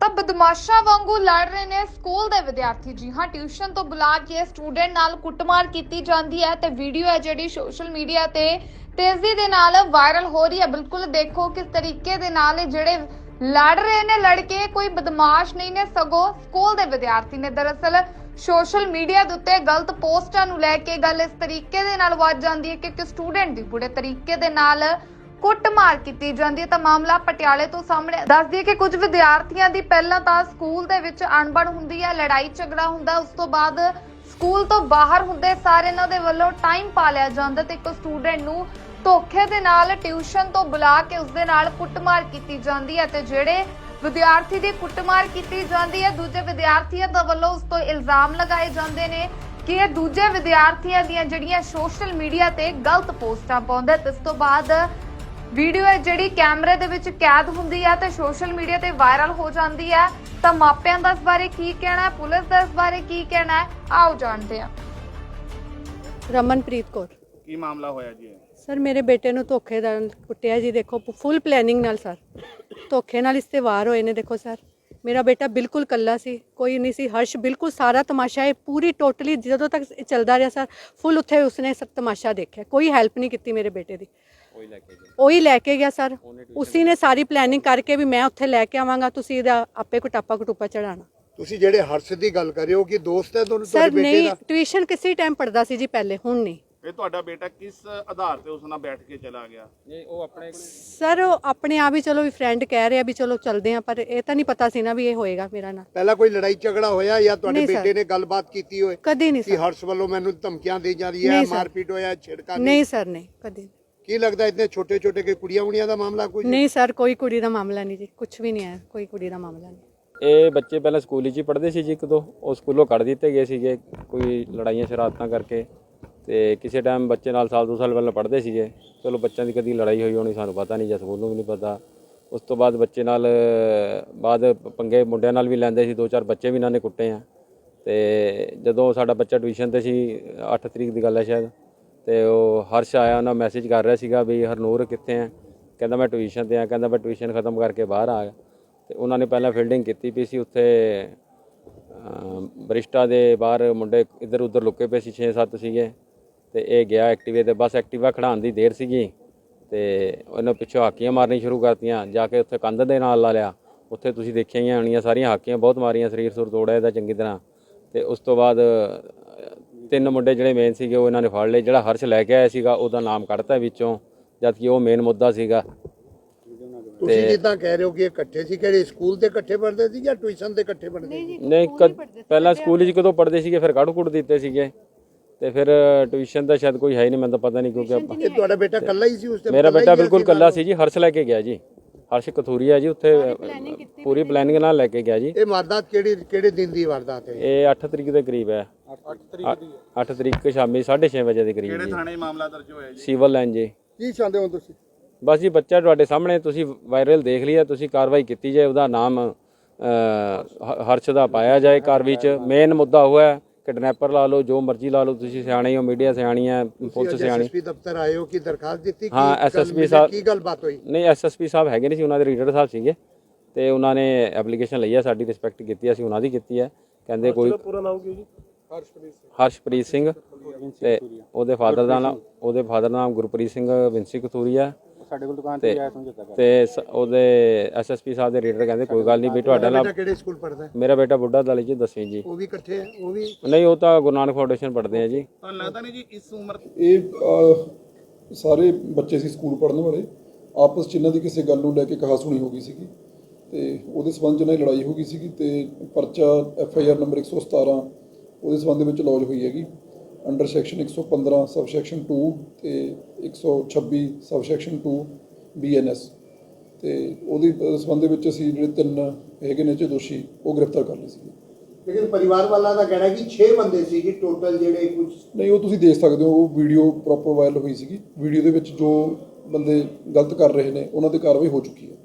ਤਾਂ ਬਦਮਾਸ਼ਾਂ ਵਾਂਗੂ ਲੜ ਰਹੇ ਨੇ ਸਕੂਲ ਦੇ ਵਿਦਿਆਰਥੀ। ਜੀ ਹਾਂ, ਟਿਊਸ਼ਨ ਤੋਂ ਬੁਲਾ ਕੇ ਸਟੂਡੈਂਟ ਨਾਲ ਕੁੱਟਮਾਰ ਕੀਤੀ ਜਾਂਦੀ ਹੈ ਤੇ ਵੀਡੀਓ ਹੈ ਜਿਹੜੀ ਸੋਸ਼ਲ ਮੀਡੀਆ ਤੇ ਤੇਜ਼ੀ ਦੇ ਨਾਲ ਵਾਇਰਲ ਹੋ ਰਹੀ ਹੈ। ਬਿਲਕੁਲ ਦੇਖੋ ਕਿਸ ਤਰੀਕੇ ਦੇ ਨਾਲ ਜਿਹੜੇ ਲੜ ਰਹੇ ਨੇ ਲੜਕੇ, ਕੋਈ ਬਦਮਾਸ਼ ਨਹੀਂ ਨੇ, ਸਗੋਂ ਸਕੂਲ ਦੇ ਵਿਦਿਆਰਥੀ ਨੇ। ਦਰਅਸਲ ਸੋਸ਼ਲ ਮੀਡੀਆ ਦੇ ਉੱਤੇ ਗਲਤ ਪੋਸਟਾਂ ਨੂੰ ਲੈ ਕੇ ਗੱਲ ਇਸ ਤਰੀਕੇ ਦੇ ਨਾਲ ਵੱਧ ਜਾਂਦੀ ਹੈ ਕਿ ਇੱਕ ਸਟੂਡੈਂਟ ਦੀ ਬੁਰੇ ਤਰੀਕੇ ਦੇ ਨਾਲ ਕੁੱਟਮਾਰ ਕੀਤੀ ਜਾਂਦੀ ਹੈ। ਤਾਂ ਮਾਮਲਾ ਪਟਿਆਲੇ ਤੋਂ ਸਾਹਮਣੇ ਦੱਸ ਦਈਏ ਕਿ ਕੁਝ ਵਿਦਿਆਰਥੀਆਂ ਦੀ ਪਹਿਲਾਂ ਤਾਂ ਸਕੂਲ ਦੇ ਵਿੱਚ ਅਣਬਣ ਹੁੰਦੀ ਹੈ, ਲੜਾਈ ਝਗੜਾ ਹੁੰਦਾ, ਉਸ ਤੋਂ ਬਾਅਦ ਸਕੂਲ ਤੋਂ ਬਾਹਰ ਹੁੰਦੇ ਸਾਰੇ ਇਹਨਾਂ ਦੇ ਵੱਲੋਂ ਟਾਈਮ ਪਾ ਲਿਆ ਜਾਂਦਾ ਤੇ ਇੱਕ ਸਟੂਡੈਂਟ ਨੂੰ ਧੋਖੇ ਦੇ ਨਾਲ ਟਿਊਸ਼ਨ ਤੋਂ ਬੁਲਾ ਕੇ ਉਸ ਦੇ ਨਾਲ ਕੁੱਟਮਾਰ ਕੀਤੀ ਜਾਂਦੀ ਹੈ ਤੇ ਜਿਹੜੇ ਵਿਦਿਆਰਥੀ ਦੀ ਕੁੱਟਮਾਰ ਕੀਤੀ ਜਾਂਦੀ ਹੈ, ਦੂਜੇ ਵਿਦਿਆਰਥੀਆਂ ਦਾ ਵੱਲੋਂ ਉਸ ਤੋਂ ਇਲਜ਼ਾਮ ਲਗਾਏ ਜਾਂਦੇ ਨੇ ਕਿ ਇਹ ਦੂਜੇ ਵਿਦਿਆਰਥੀਆਂ ਦੀਆਂ ਜਿਹੜੀਆਂ ਸੋਸ਼ਲ ਮੀਡੀਆ ਤੇ ਗਲਤ ਪੋਸਟਾਂ ਪਾਉਂਦਾ ਤੇ ਇਸ ਤੋਂ ਬਾਅਦ ਵੀਡੀਓ ਹੈ ਜਿਹੜੀ ਕੈਮਰੇ ਦੇ ਵਿੱਚ ਕੈਦ ਹੁੰਦੀ ਹੈ ਤੇ ਸੋਸ਼ਲ ਮੀਡੀਆ ਤੇ ਵਾਇਰਲ ਹੋ ਜਾਂਦੀ ਹੈ ਤਾਂ ਮਾਪਿਆਂ ਦਾ ਇਸ ਬਾਰੇ ਕੀ ਕਹਿਣਾ ਹੈ? ਪੁਲਿਸ ਦਾ ਇਸ ਬਾਰੇ ਕੀ ਕਹਿਣਾ ਹੈ? ਆਓ ਜਾਣਦੇ ਹਾਂ। ਰਮਨਪ੍ਰੀਤ ਕੌਰ। ਕੀ ਮਾਮਲਾ ਹੋਇਆ ਜੀ? ਸਰ ਮੇਰੇ ਬੇਟੇ ਨੂੰ ਧੋਖੇ ਨਾਲ ਕੁੱਟਿਆ ਜੀ ਦੇਖੋ ਫੁੱਲ ਪਲੈਨਿੰਗ ਨਾਲ ਸਰ। ਧੋਖੇ ਨਾਲ ਇਸ ਤੇ ਵਾਰ ਹੋਏ ਨੇ ਦੇਖੋ ਸਰ। ਮੇਰਾ ਬੇਟਾ ਬਿਲਕੁਲ ਕੱਲਾ ਸੀ ਕੋਈ ਨਹੀਂ ਸੀ ਹਰਸ਼ ਬਿਲਕੁਲ ਸਾਰਾ ਤਮਾਸ਼ਾ ਇਹ ਪੂਰੀ ਟੋਟਲੀ ਜਦੋਂ ਤੱਕ ਚੱਲਦਾ ਰਿਹਾ ਸਰ ਫੁੱਲ ਉੱਥੇ ਉਸਨੇ ਸਭ ਤਮਾਸ਼ਾ ਦੇਖਿਆ ਕੋਈ ਹੈਲਪ ਨਹੀਂ ਕੀਤੀ ਮੇਰੇ ਬੇਟੇ ਦੀ। ਉਹੀ ਲੈ ਕੇ ਗਿਆ ਸਰ। ਉਸੀ ਨੇ ਸਾਰੀ ਪਲੈਨਿੰਗ ਕਰਕੇ ਵੀ ਮੈਂ ਉੱਥੇ ਲੈ ਕੇ ਆਵਾਂਗਾ ਤੁਸੀਂ ਇਹਦਾ ਆਪੇ ਕੁਟਾਪਾ ਕੁਟੂਪਾ ਚੜਾਣਾ ਤੁਸੀਂ ਜਿਹੜੇ ਹਰਸ਼ ਦੀ ਗੱਲ ਕਰ ਰਹੇ ਹੋ ਕਿ ਦੋਸਤ ਹੈ ਤੁਹਾਨੂੰ ਸਰ ਤੁਹਾਡੇ ਬੇਟੇ ਨਹੀਂ ਦਾ? ਟਿਊਸ਼ਨ ਕਿਸੇ ਟਾਈਮ ਪੜਦਾ ਸੀ ਜੀ ਪਹਿਲੇ ਹੁਣ ਨਹੀਂ। ਇਹ ਤੁਹਾਡਾ ਬੇਟਾ ਕਿਸ ਆਧਾਰ ਤੇ ਉਸ ਨਾਲ ਬੈਠ ਕੇ ਚਲਾ ਗਿਆ? ਸਰ ਉਹ ਆਪਣੇ ਆਪ ਹੀ ਚਲੋ ਵੀ ਫਰੈਂਡ ਕਹਿ ਰਿਹਾ ਵੀ ਚਲੋ ਚੱਲਦੇ ਆ ਪਰ ਇਹ ਤਾਂ ਨਹੀਂ ਪਤਾ ਸੀ ਨਾ ਵੀ ਇਹ ਹੋਏਗਾ ਮੇਰਾ ਨਾਲ ਪਹਿਲਾਂ ਕੋਈ ਲੜਾਈ ਝਗੜਾ ਹੋਇਆ ਜਾਂ ਤੁਹਾਡੇ ਨਹੀਂ ਸਰ। ਬੇਟੇ ਨੇ ਗੱਲਬਾਤ ਕੀਤੀ ਹੋਏ? ਕਦੀ ਨਹੀਂ ਕਿ ਸਰ। ਹਰਸ਼ ਵੱਲੋਂ ਮੈਨੂੰ ਧਮਕੀਆਂ ਦੇ ਜਾ ਰਹੀ ਹੈ ਨਹੀਂ ਸਰ। ਮਾਰਪੀਟ ਹੋਇਆ ਛਿੜਕਾ ਨਹੀਂ ਸਰ ਨਹੀਂ ਕਦੀ ਕੀ ਲੱਗਦਾ ਇਤਨੇ ਛੋਟੇ ਛੋਟੇ ਕਿ ਕੁੜੀਆਂ ਕੁੜੀਆਂ ਦਾ ਮਾਮਲਾ ਕੋਈ ਨਹੀਂ ਸਰ ਕੋਈ ਕੁੜੀ ਦਾ ਮਾਮਲਾ ਨਹੀਂ ਜੀ ਕੁਝ ਵੀ ਨਹੀਂ ਹੈ ਕੋਈ ਕੁੜੀ ਦਾ ਮਾਮਲਾ ਨਹੀਂ। ਇਹ ਬੱਚੇ ਪਹਿਲਾਂ ਸਕੂਲ ਵਿੱਚ ਹੀ ਪੜ੍ਹਦੇ ਸੀ ਜੀ ਇੱਕ ਦੋ ਉਹ ਸਕੂਲੋਂ ਕੱਢ ਦਿੱਤੇ ਗਏ ਸੀਗੇ ਕੋਈ ਲੜਾਈਆਂ ਸ਼ਰਾਰਤਾਂ ਕਰਕੇ। ਤੇ ਕਿਸੇ ਟਾਈਮ ਬੱਚੇ ਨਾਲ ਸਾਲ ਦੋ ਸਾਲ ਪਹਿਲਾਂ ਪੜ੍ਹਦੇ ਸੀਗੇ ਚਲੋ ਬੱਚਿਆਂ ਦੀ ਕਦੀ ਲੜਾਈ ਹੋਈ ਹੋਣੀ ਸਾਨੂੰ ਪਤਾ ਨਹੀਂ ਜਾਂ ਸਕੂਲ ਨੂੰ ਵੀ ਨਹੀਂ ਪਤਾ। ਉਸ ਤੋਂ ਬਾਅਦ ਬੱਚੇ ਨਾਲ ਬਾਅਦ ਪੰਗੇ ਮੁੰਡਿਆਂ ਨਾਲ ਵੀ ਲੈਂਦੇ ਸੀ ਦੋ ਚਾਰ ਬੱਚੇ ਵੀ ਇਹਨਾਂ ਨੇ ਕੁੱਟੇ ਆ। ਤੇ ਜਦੋਂ ਸਾਡਾ ਬੱਚਾ ਟਿਊਸ਼ਨ ਤੇ ਸੀ 8 ਤਰੀਕ ਦੀ ਗੱਲ ਹੈ ਸ਼ਾਇਦ ਤੇ ਉਹ ਹਰਸ਼ ਆਇਆ, ਉਹਨਾਂ ਮੈਸੇਜ ਕਰ ਰਿਹਾ ਸੀਗਾ ਵੀ ਹਰਨੂਰ ਕਿੱਥੇ ਹੈ? ਕਹਿੰਦਾ ਮੈਂ ਟਿਊਸ਼ਨ ਤੇ ਆ, ਕਹਿੰਦਾ ਮੈਂ ਟਿਊਸ਼ਨ ਖਤਮ ਕਰਕੇ ਬਾਹਰ ਆ ਗਿਆ। ਤੇ ਉਹਨਾਂ ਨੇ ਪਹਿਲਾਂ ਫੀਲਡਿੰਗ ਕੀਤੀ ਪਈ ਸੀ ਉੱਥੇ, ਅਮ, ਬਰਿਸ਼ਟਾ ਦੇ ਬਾਹਰ ਮੁੰਡੇ ਇੱਧਰ ਉੱਧਰ ਲੁਕੇ ਪਏ ਸੀ 6-7 ਸੀਗੇ। ਤੇ ਇਹ ਗਿਆ ਐਕਟਿਵੇ ਤੇ ਬਸ ਐਕਟਿਵਾ ਖੜਾਉਣ ਦੀ ਦੇਰ ਸੀਗੀ। ਤੇ ਉਹਨਾਂ ਪਿੱਛੋਂ ਹਾਕੀਆਂ ਮਾਰਨੀ ਸ਼ੁਰੂ ਕਰਤੀਆਂ, ਜਾ ਕੇ ਉੱਥੇ ਕੰਧ ਦੇ ਨਾਲ ਲਾ ਲਿਆ। ਉੱਥੇ ਤੁਸੀਂ ਦੇਖਿਆ ਹੀ ਹੋਣੀਆਂ ਸਾਰੀਆਂ ਹਾਕੀਆਂ ਬਹੁਤ ਮਾਰੀਆਂ ਸਰੀਰ ਸੁਰ ਤੋੜਿਆ ਇਹਦਾ ਚੰਗੀ ਤਰ੍ਹਾਂ। ਤੇ ਉਸ ਤੋਂ ਬਾਅਦ ਤਿੰਨ ਮੁੰਡੇ ਜਿਹੜੇ ਮੇਨ ਸੀਗੇ ਉਹ ਇਹਨਾਂ ਨੇ ਫੜ ਲਏ। ਜਿਹੜਾ ਹਰਸ਼ ਲੈ ਕੇ ਆਇਆ ਸੀਗਾ ਉਹਦਾ ਨਾਮ ਕੱਢਤਾ ਵਿੱਚੋਂ ਜਦ ਕਿ ਉਹ ਮੇਨ ਮੁੱਦਾ ਸੀਗਾ। ਤੁਸੀਂ ਜਿੱਦਾਂ ਕਹਿ ਰਹੇ ਹੋ ਕਿ ਇਹ ਇਕੱਠੇ ਸੀ ਕਿਹੜੇ ਸਕੂਲ ਤੇ ਇਕੱਠੇ ਪੜ੍ਹਦੇ ਸੀ ਜਾਂ ਟਿਊਸ਼ਨ ਤੇ ਇਕੱਠੇ ਪੜ੍ਹਦੇ ਸੀ? ਨਹੀਂ ਕਦ- ਪਹਿਲਾਂ ਸਕੂਲ ਵਿੱਚ ਕਦੋਂ ਪੜ੍ਹਦੇ ਸੀਗੇ ਫਿਰ ਕੱਢ ਕੁੱਟ ਦਿੱਤੇ ਸੀਗੇ। ਤੇ ਫਿਰ ਟਿਊਸ਼ਨ ਦਾ ਸ਼ਾਇਦ ਕੋਈ ਹੈ ਹੀ ਨਹੀਂ ਮੈਨੂੰ ਤਾਂ ਪਤਾ ਨਹੀਂ ਕਿਉਂਕਿ ਆਪਾਂ ਇਹ ਤੁਹਾਡਾ ਬੇਟਾ ਇਕੱਲਾ ਹੀ ਸੀ ਉਸ ਤੇ ਮੇਰਾ ਬੇਟਾ ਬਿਲਕੁਲ ਕੱਲਾ ਸੀ ਜੀ ਹਰਸ਼ ਲੈ ਕੇ ਗਿਆ ਜੀ। ਹਰਸ਼ ਕਥੂਰੀਆ ਜੀ ਉੱਥੇ ਪੂਰੀ ਪਲੈਨਿੰਗ ਨਾਲ ਲੈ ਕੇ ਗਿਆ ਜੀ। ਇਹ ਵਾਰਦਾਤ ਕਿਹੜੀ ਕਿਹੜੇ ਦਿਨ ਦੀ ਵਾਰਦਾਤ ਹੈ? ਇਹ 8 ਤਰੀਕ ਦੇ ਕਰੀਬ ਹੈ। 8 ਤਰੀਕ 8 ਤਰੀਕ ਸ਼ਾਮੀ 6:30 ਵਜੇ ਦੇ ਕਰੀਬ ਕਿਹੜੇ ਜੀ। ਥਾਣੇ ਮਾਮਲਾ ਦਰਜ ਹੋਇਆ ਜੀ? ਸਿਵਲ ਲਾਈਨ ਜੀ। ਕੀ ਚਾਹੁੰਦੇ ਹੋ ਤੁਸੀਂ? ਬਸ ਜੀ ਬੱਚਾ ਤੁਹਾਡੇ ਸਾਹਮਣੇ ਤੁਸੀਂ ਵਾਇਰਲ ਦੇਖ ਲਿਆ ਤੁਸੀਂ ਕਾਰਵਾਈ ਕੀਤੀ ਜਾਏ ਉਹਦਾ ਨਾਮ ਹ- ਹਰਸ਼ ਦਾ ਪਾਇਆ ਜਾਏ ਕਾਰਵਾਈ ਚ ਮੇਨ ਮੁੱਦਾ ਉਹ ਹੈ। ਕਿਡਨੈਪਰ ਲਾ ਲਓ ਜੋ ਮਰਜ਼ੀ ਲਾ ਲਓ ਤੁਸੀਂ ਸਿਆਣੇ ਹੋ ਮੀਡੀਆ ਸਿਆਣੀ ਹੈ ਪੁਲਿਸ ਸਿਆਣੀ। ਐਸਐਸਪੀ ਦਫ਼ਤਰ ਆਏ ਹੋ ਕਿ ਦਰਖਾਸਤ ਦਿੱਤੀ? ਕੀ ਹਾਂ, ਮਿਲੀ, ਸਾਹਿਬ- ਕੀ ਗੱਲਬਾਤ ਹੋਈ? ਨਹੀਂ ਐਸਐਸਪੀ ਸਾਹਿਬ ਹੈਗੇ ਨਹੀਂ ਸੀ ਉਹਨਾਂ ਦੇ ਰੀਡਰ ਸਾਹਿਬ ਸੀਗੇ ਤੇ ਉਹਨਾਂ ਨੇ ਐਪਲੀਕੇਸ਼ਨ ਲਈ ਹੈ ਸਾਡੀ ਰਿਸਪੈਕਟ ਕੀਤੀ ਅਸੀਂ ਉਹਨਾਂ ਦੀ ਕੀਤੀ ਹੈ। ਕਹਿੰਦੇ ਕੋਈ ਪੂਰਾ ਨਾਮ ਕੀ ਜੀ? ਹਰਸ਼ਪ੍ਰੀਤ ਸਿੰਘ। ਤੇ ਉਹਦੇ ਫਾਦਰ ਦਾ ਨਾਮ ਉਹਦੇ ਫਾਦਰ ਦਾ ਨਾਮ ਗੁਰਪ੍ਰੀਤ ਸਿੰਘ ਵਿੰਸੀ ਕਥੂਰੀਆ ਸਾਡੇ ਕੋਲ ਦੁਕਾਨ ਤੇ ਆਇਆ ਤੇ ਸ- ਉਹਦੇ ਐਸਐਸਪੀ ਸਾਹਿਬ ਦੇ ਰੀਡਰ ਕਹਿੰਦੇ ਕੋਈ ਗੱਲ ਨਹੀਂ ਵੀ ਤੁਹਾਡਾ ਬੇਟਾ ਨਾਲ ਕਿਹੜੇ ਸਕੂਲ ਪੜ੍ਹਦਾ ਹੈ? ਮੇਰਾ ਬੇਟਾ ਬੁੱਢਾ ਦਲ ਜੀ ਦਸਵੀਂ ਜੀ। ਉਹ ਵੀ ਇਕੱਠੇ ਹੈ ਉਹ ਵੀ ਨਹੀਂ ਉਹ ਤਾਂ ਗੁਰੂ ਨਾਨਕ ਫਾਊਂਡੇਸ਼ਨ ਪੜ੍ਹਦੇ ਆ ਜੀ। ਤੁਹਾਨੂੰ ਲੱਗਦਾ ਨਹੀਂ ਜੀ ਇਸ ਉਮਰ ਇਹ ਅਹ, ਸਾਰੇ ਬੱਚੇ ਸੀ ਸਕੂਲ ਪੜ੍ਹਨ ਵਾਲੇ। ਆਪਸ 'ਚ ਇਹਨਾਂ ਦੀ ਕਿਸੇ ਗੱਲ ਨੂੰ ਲੈ ਕੇ ਕਹਾ ਸੁਣੀ ਹੋ ਗਈ ਸੀਗੀ। ਤੇ ਉਹਦੇ ਸਬੰਧ 'ਚ ਇਹਨਾਂ ਦੀ ਲੜਾਈ ਹੋ ਗਈ ਸੀਗੀ ਤੇ ਪਰਚਾ ਐਫ ਆਈ ਆਰ ਨੰਬਰ 117 ਉਹਦੇ ਸਬੰਧ ਵਿੱਚ ਲੌਜ ਹੋਈ ਹੈਗੀ। ਅੰਡਰ ਸੈਕਸ਼ਨ 115 ਸਬ ਸੈਕਸ਼ਨ 2 ਤੇ 126 ਸਬ ਸੈਕਸ਼ਨ 2 ਬੀਐਨਐਸ ਤੇ ਉਹਦੀ ਸਬੰਧ ਵਿੱਚ ਅਸੀਂ ਜਿਹੜੇ ਤਿੰਨ ਹੈਗੇ ਨੇ ਚ ਦੋਸ਼ੀ ਉਹ ਗ੍ਰਿਫਤਾਰ ਕਰ ਲਏ ਸੀਗੇ ਲੇਕਿਨ ਪਰਿਵਾਰ ਵਾਲਾ ਦਾ ਕਹਿਣਾ ਕਿ 6 ਬੰਦੇ ਸੀ ਕਿ ਟੋਟਲ ਜਿਹੜੇ ਕੁਝ ਨਹੀਂ ਉਹ ਤੁਸੀਂ ਦੇਖ ਸਕਦੇ ਹੋ ਉਹ ਵੀਡੀਓ ਪ੍ਰੋਪਰ ਵਾਇਰਲ ਹੋਈ ਸੀਗੀ। ਵੀਡੀਓ ਦੇ ਵਿੱਚ ਜੋ ਬੰਦੇ ਗਲਤ ਕਰ ਰਹੇ ਨੇ ਉਹਨਾਂ ਤੇ ਕਾਰਵਾਈ ਹੋ ਚੁੱਕੀ ਹੈ।